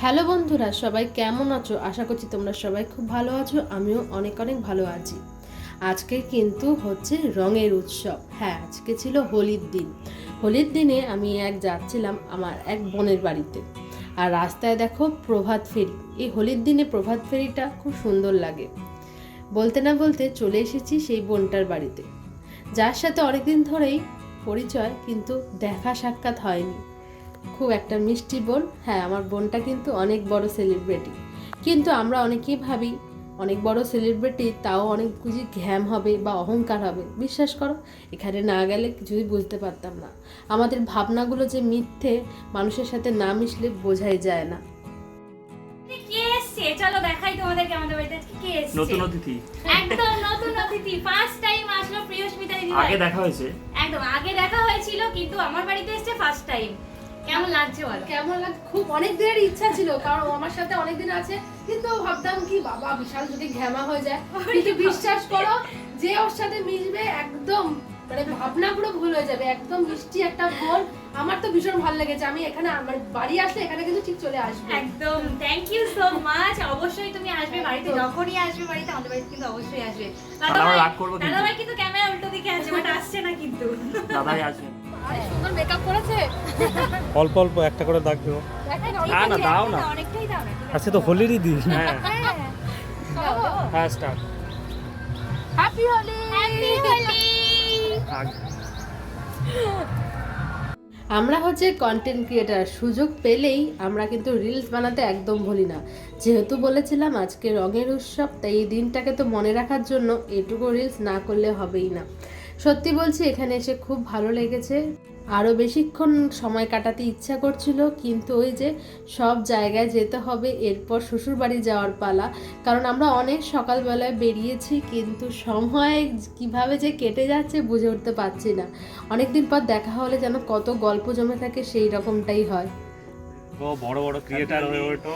Hello বন্ধুরা সবাই কেমন আছো আশা করছি তোমরা সবাই খুব ভালো আছো আমিও অনেক অনেক ভালো আছি আজকে কিন্তু হচ্ছে রঙের উৎসব। হ্যাঁ আজকে ছিল হোলির দিন। হোলির দিনে আমি এক যাচ্ছিলাম আমার এক বোনের বাড়িতে। আর রাস্তায় দেখো প্রভাত ফেরি। এই হোলির দিনে প্রভাত ফেরিটা খুব সুন্দর লাগে। বলতে না বলতে চলে এসেছি সেই বোনটার বাড়িতে। যার সাথে অনেকদিন ধরেই পরিচয়, কিন্তু দেখা সাক্ষাৎ হয়নি। খুব একটা মিষ্টি বোন। হ্যাঁ আমার বোনটা কিন্তু অনেক বড় সেলিব্রিটি কিন্তু আমরা অনেকেই ভাবি অনেক বড় সেলিব্রিটি তাও অনেক বুঝি ঘ্যাম হবে বা অহংকার হবে। বিশ্বাস করো এখানে না গেলে কিছুই বুঝতে পারতাম না। আমাদের ভাবনাগুলো যে মিথ্যে মানুষের সাথে না মিশলে বোঝাই যায় না। কে এসছে? চলো দেখাই তোমাদেরকে আমাদের বাড়িতে কে এসছে। নতুন অতিথি। একদম নতুন অতিথি ফার্স্ট টাইম আসলো প্রিয়স্মিতা দিদি আগে দেখা হয়েছে। একদম আগে দেখা হয়েছিল কিন্তু আমার বাড়িতে এসছে ফার্স্ট টাইম কেমন লাগছে বলো? কেমন লাগে খুব অনেক দিনের ইচ্ছা ছিল কারণ আমার সাথে অনেক দিন আছে কিন্তু ভাবতাম কি বাবা বিশাল যদি ঘ্যামা হয়ে যায়। কিন্তু বিশ্বাস করো যে ওর সাথে মিশবে একদম মানে ভাবনা পুরো ভুল হয়ে যাবে একদম মিষ্টি একটা বোন আমার তো ভীষণ ভালো লেগেছে আমি এখানে আমার বাড়ি আসলে এখানে কিন্তু ঠিক চলে আসব। একদম থ্যাংক ইউ সো মাচ অবশ্যই তুমি আসবে বাড়িতে যখনই আসবে বাড়িতে আমাদের বাড়িতে কিন্তু অবশ্যই আসবে। দাদা ভাই কিন্তু। ক্যামেরা উল্টো দিকে আছে বাট আসছে না কিন্তু। দাদাই আরে সুন্দর মেকআপ করেছে। অল্প অল্প একটা করে দাগ দেবো। না না দাও না। অনেকটাই দাও না আজকে তো হোলিরই দিন। হ্যাঁ। হ্যাঁ start happy Holi happy Holi আমরা হচ্ছে কন্টেন্ট ক্রিয়েটার সুযোগ পেলেই আমরা কিন্তু রিলস বানাতে একদম ভুলি না। যেহেতু বলেছিলাম আজকে রঙের উৎসব তাই এই দিনটাকে তো মনে রাখার জন্য এটুকু রিলস না করলে হবেই না। সত্যি বলছি, এখানে এসে খুব ভালো লেগেছে। আরও বেশিক্ষণ সময় কাটাতে ইচ্ছা করছিল, কিন্তু ওই যে সব জায়গায় যেতে হবে, এরপর শ্বশুরবাড়ি যাওয়ার পালা। কারণ আমরা অনেক সকালবেলায় বেরিয়েছি, কিন্তু সময় কীভাবে যে কেটে যাচ্ছে বুঝে উঠতে পারছি না। অনেকদিন পর দেখা হলে যেন কত গল্প জমে থাকে, সেই রকমটাই হয়। ও বড় বড় ক্রিয়েটার হয়ে ওঠো।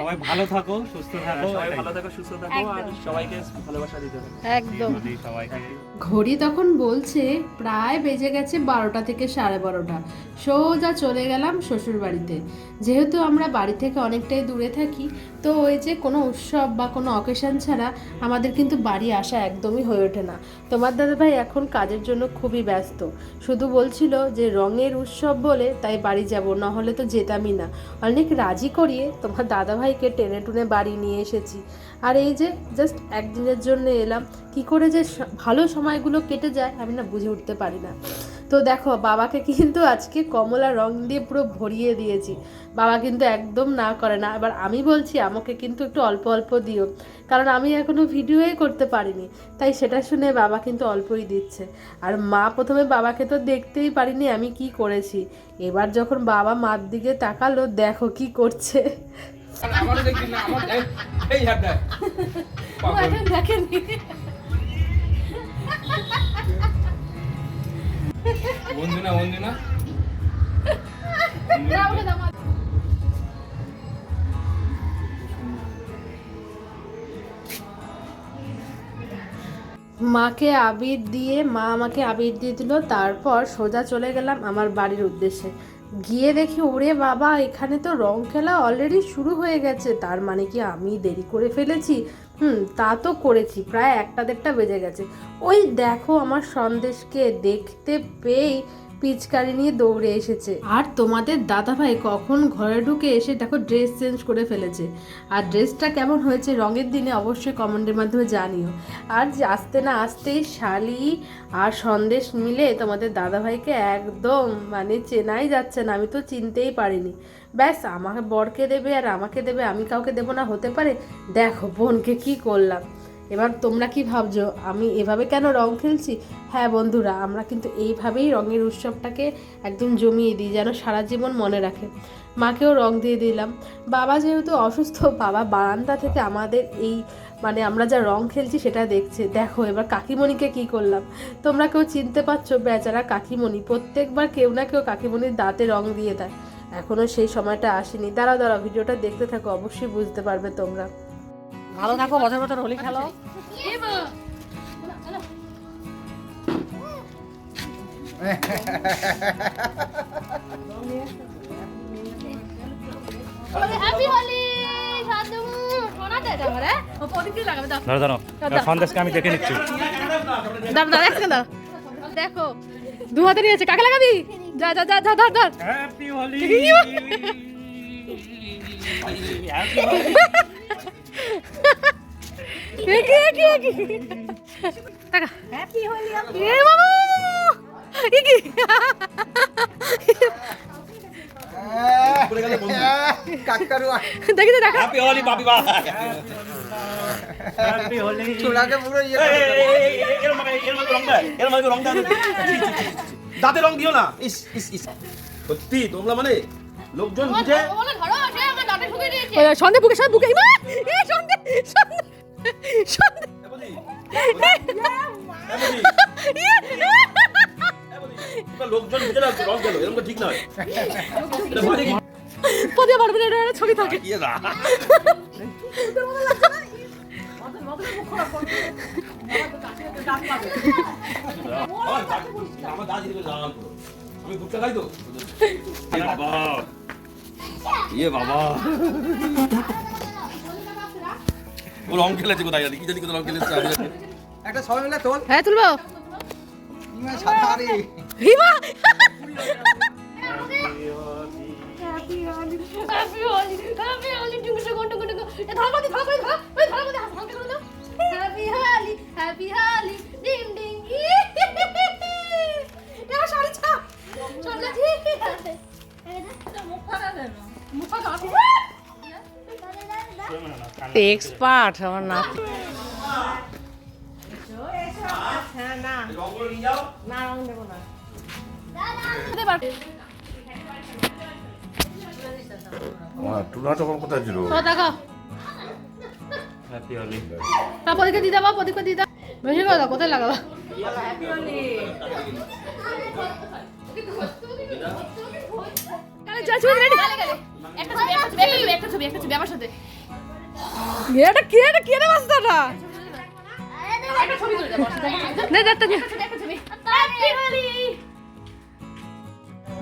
সবাই ভালো থাকো সুস্থ থাকো সবাই ভালো থাকো সুস্থ থাকো আর সবাইকে ভালোবাসা দিতে হবে। একদম। সবাইকে। ঘড়ি তখন বলছে প্রায় বেজে গেছে বারোটা থেকে সাড়ে বারোটা। সোজা চলে গেলাম শ্বশুর বাড়িতে যেহেতু আমরা বাড়ি থেকে অনেকটাই দূরে থাকি তো ওই যে কোনো উৎসব বা কোনো অকেশন ছাড়া আমাদের কিন্তু বাড়ি আসা একদমই হয়ে ওঠে না। তোমার দাদাভাই এখন কাজের জন্য খুবই ব্যস্ত। শুধু বলছিল যে রঙের উৎসব বলে তাই বাড়ি যাব না হলে তো যেতামই না। অনেক রাজি করিয়ে তোমার দাদাভাইকে টেনে টুনে বাড়ি নিয়ে এসেছি। আর এই যে জাস্ট একদিনের জন্য এলাম, কি করে যে ভালো সময়গুলো কেটে যায় আমি না বুঝে উঠতে পারি না। তো দেখো বাবাকে কিন্তু আজকে কমলা রং দিয়ে পুরো ভরিয়ে দিয়েছি। বাবা কিন্তু একদম না করে না। এবার আমি বলছি আমাকে কিন্তু একটু অল্প অল্প দিও। কারণ আমি এখনও ভিডিওই করতে পারিনি। তাই সেটা শুনে বাবা কিন্তু অল্পই দিচ্ছে। আর মা প্রথমে বাবাকে তো দেখতেই পারিনি আমি কি করেছি। এবার যখন বাবা মার দিকে তাকালো দেখো কি করছে। আমার দেখিনা আমার এই- এই হাত ও এখন দেখেনি। বন্ধু না বন্ধু না আমাকে দাও, মা। মাকে আবির দিয়ে মা আমাকে আবির দিয়ে দিল তারপর সোজা চলে গেলাম আমার বাড়ির উদ্দেশ্যে। গিয়ে দেখি ওরে বাবা এখানে তো রং খেলা অলরেডি শুরু হয়ে গেছে। তার মানে কি আমি দেরি করে ফেলেছি? হুম, তা তো করেছি, প্রায় একটা দেড়টা বেজে গেছে। ওই দেখো আমার সন্দেশকে দেখতে পেয়েই পিচকারি নিয়ে দৌড়ে এসেছে। আর তোমাদের দাদাভাই কখন ঘরে ঢুকে এসে দেখো ড্রেস চেঞ্জ করে ফেলেছে। আর ড্রেসটা কেমন হয়েছে রঙের দিনে অবশ্যই কমেন্টের মাধ্যমে জানিও। আর যে আসতে না আসতেই শালি আর সন্দেশ মিলে তোমাদের দাদাভাইকে একদম মানে চেনাই যাচ্ছে না, আমি তো চিনতেই পারিনি। ব্যাস, আমাকে বরকে দেবে আর আমাকে দেবে, আমি কাউকে দেবো না, হতে পারে? দেখো বোনকে কি করলাম। এবার তোমরা কি ভাবছ? আমি এভাবে কেন রং খেলছি? হ্যাঁ বন্ধুরা, আমরা কিন্তু এইভাবেই রঙের উৎসবটাকে একদম জমিয়ে দিই, যেন সারা জীবন মনে রাখে। মাকেও রং দিয়ে দিলাম। বাবা যেহেতু অসুস্থ, বাবা বারান্দা থেকে আমাদের এই মানে আমরা যা রং খেলছি সেটা দেখছে। দেখো, এবার কাকিমণিকে কি করলাম? তোমরা কেউ চিনতে পারছ, বেচারা কাকিমণি, প্রত্যেকবার কেউ না কেউ কাকিমণির দাঁতে রং দিয়ে দেয়। এখনও সেই সময়টা আসেনি। দাঁড়া দাঁড়া ভিডিওটা দেখতে থাকো, অবশ্যই বুঝতে পারবে তোমরা। ভালো থাকো বছর বছর হোলি খেলো। সন্দেশকে আমি নিচ্ছি। দেখো দু হাতে নিয়েছে কাকে লাগাবি? যা যা যা যা ধর ধর। হ্যাপি হোলি একি একি একি টাকা হ্যাপি হোলি এ বাবা একি দেখি দেখা হ্যাপি হোলি বাপি বা হ্যাপি হোলি চুলাকে পুরো ইয়ে রং রং। দাঁতে রং দিও না ইস ইস ইস সত্যি তোমরা মানে লোকজন বুঝে সন্ধে বুকে সব বুকে লোকজন ঠিক নয়? পদে পারবে না এটা ছবি থাকে। আমি গুটকা খাই তো বাবা ইয়ে বাবা ও রং খেলেছে কোথায় জানি? কি জানি কোথায় রং খেলেছে আমি একটা সবাই মিলে তোল হ্যাঁ তুলবো। হিমা ঠিক আছে মুখ মুখ এক্সপার্ট আমার না রংগুলো না রং দেবো না আমার টুনা তখন কোথায় ছিল? দেখো। দিয়ে দাও বেশি কথা কোথায় লাগাবো? একটা ছবি একটা ছবি একটা ছবি আমার সাথে। এটা কি এটা কি রে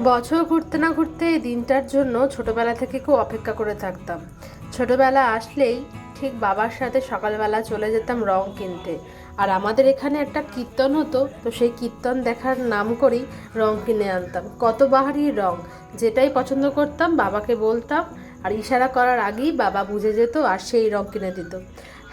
বছর ঘুরতে না ঘুরতে এই দিনটার জন্য ছোটবেলা থেকে খুব অপেক্ষা করে থাকতাম। ছোটবেলা আসলেই ঠিক বাবার সাথে সকালবেলা চলে যেতাম রং কিনতে। আর আমাদের এখানে একটা কীর্তন হতো তো সেই কীর্তন দেখার নাম করেই রং কিনে আনতাম। কত বাহারি রং যেটাই পছন্দ করতাম বাবাকে বলতাম আর ইশারা করার আগেই বাবা বুঝে যেত আর সেই রং কিনে দিত।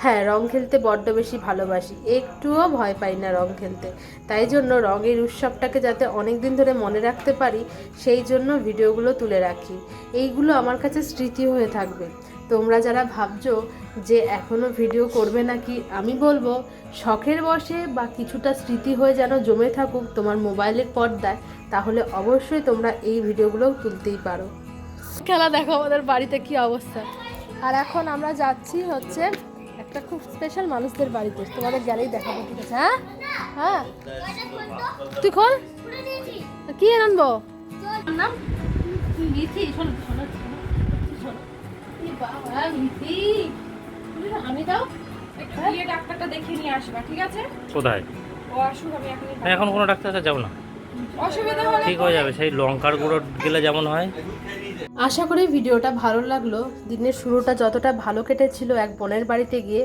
হ্যাঁ রং খেলতে বড্ড বেশি ভালোবাসি। একটুও ভয় পাই না রং খেলতে। তাই জন্য রঙের উৎসবটাকে যাতে অনেক দিন ধরে মনে রাখতে পারি, সেই জন্য ভিডিওগুলো তুলে রাখি। এইগুলো আমার কাছে স্মৃতি হয়ে থাকবে। তোমরা যারা ভাবছ যে এখনও ভিডিও করবে নাকি, আমি বলব, শখের বসে বা কিছুটা স্মৃতি হয়ে যেন জমে থাকুক তোমার মোবাইলের পর্দায়, তাহলে অবশ্যই তোমরা এই ভিডিওগুলো তুলতেই পারো। খেলা দেখো আমাদের বাড়িতে কি অবস্থা। আর এখন আমরা যাচ্ছি হচ্ছে একটা খুব স্পেশাল মানুষদের বাড়িতে। তোমাদের গেলেই দেখাবো ঠিক আছে? হ্যাঁ? হ্যাঁ? তুই খোল। কি আনব নাম মিথি শোনো শোনো শোনো এই বাবা মিথি। আমি দাও। ডাক্তারটা দেখিয়ে নিয়ে আসবা ঠিক আছে? কোথায়? ও আসুক আমি এখনই না, এখন কোনো ডাক্তার কাছে যাব না। অসুবিধা হলে ঠিক হয়ে যাবে সেই লঙ্কার গুঁড়ো গেলে যেমন হয়। আশা করি ভিডিওটা ভালো লাগল। দিনের শুরুটা যতটা ভালো কেটেছিল এক বোনের বাড়িতে গিয়ে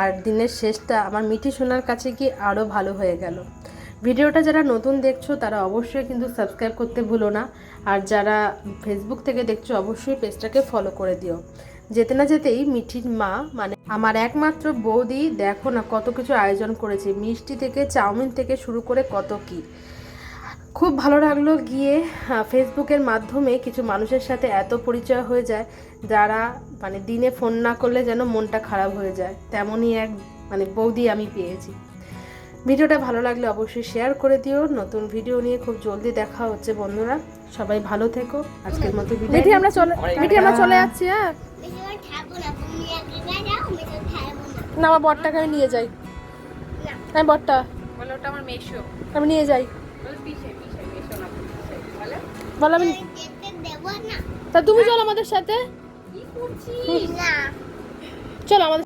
আর দিনের শেষটা আমার মিঠি সোনার কাছে গিয়ে আরও ভালো হয়ে গেল। ভিডিওটা যারা নতুন দেখছ, তারা অবশ্যই কিন্তু সাবস্ক্রাইব করতে ভুলো না। আর যারা ফেসবুক থেকে দেখছ, অবশ্যই পেজটাকে ফলো করে দিও। যেতে না যেতেই মিঠির মা মানে আমার একমাত্র বৌদি, দেখো না কত কিছু আয়োজন করেছে। মিষ্টি থেকে, চাউমিন থেকে শুরু করে কত কী। খুব ভালো লাগল গিয়ে ফেসবুকের মাধ্যমে কিছু মানুষের সাথে এত পরিচয় হয়ে যায় যারা মানে দিনে ফোন না করলে যেন মনটা খারাপ হয়ে যায়। তেমনই এক মানে বৌদি আমি পেয়েছি। ভিডিওটা ভালো লাগলে অবশ্যই শেয়ার করে দিও। নতুন ভিডিও নিয়ে খুব জলদি দেখা হচ্ছে বন্ধুরা। সবাই ভালো থেকো। আজকের মতো মিঠি আমরা চলে আমরা চলে যাচ্ছি হ্যাঁ। না আমার বরটাকে আমি নিয়ে যাই। আমি বরটা। বলে ওটা আমার মেশো আমি নিয়ে যাই। বলে আমি তা তুমি চলো আমাদের সাথে। চলো আমাদের